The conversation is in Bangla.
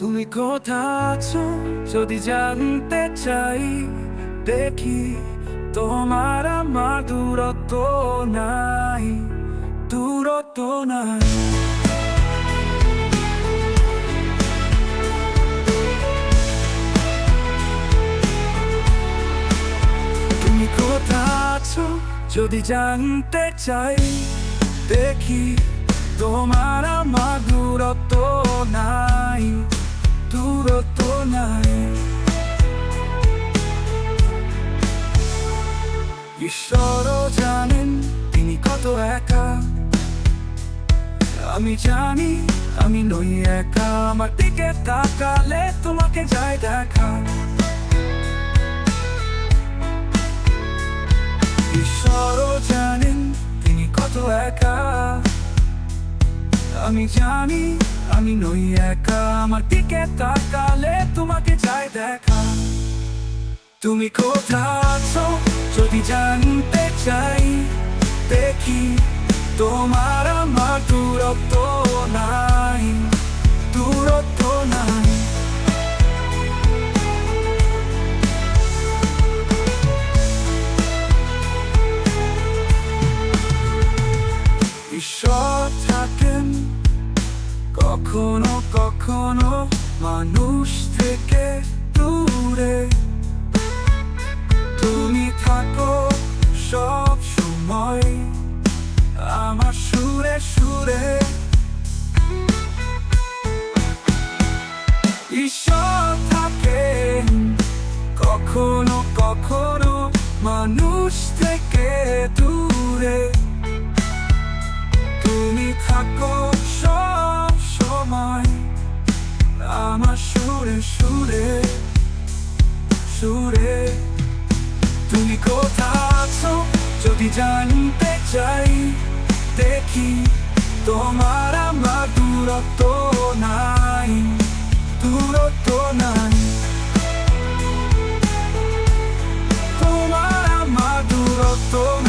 তুমি কোথা আছো যদি জানতে চাই, দেখি তোমার আমার দূরত্ব নাই দূরত্ব নাই। তুমি কোথা আছো যদি জানতে চাই, দেখি তোমার আমার ঈশ্বরও জানেন তিনি কত একা। আমি জানি, আমি নই একা। আমার দিকে তাকালে তোমাকে যায় দেখা। ঈশ্বরও জানেন তিনি কত একা। আমি জানি, আমি নই একা। আমার দিকে তাকালে তোমাকে যায় দেখা। তুমি কোথায় আছো? যদি জানতে চাই, দেখি তোমার আমার দূরত্ব নাই দূরত্ব নাই। ঈশ্বর থাকেন কখনো কখনো মানুষ থেকে দূরে। কখনো কখনো মানুষ থেকে দূরে। তুমি থাকো সব সময়, আমার সুরে সুরে সুরে। তুমি কোথা আছো যদি জানতে চাই, দেখি তোমার আমার দূরত্ব নাই দূরত্ব নাই। তোমার আমার দূরত্ব নাই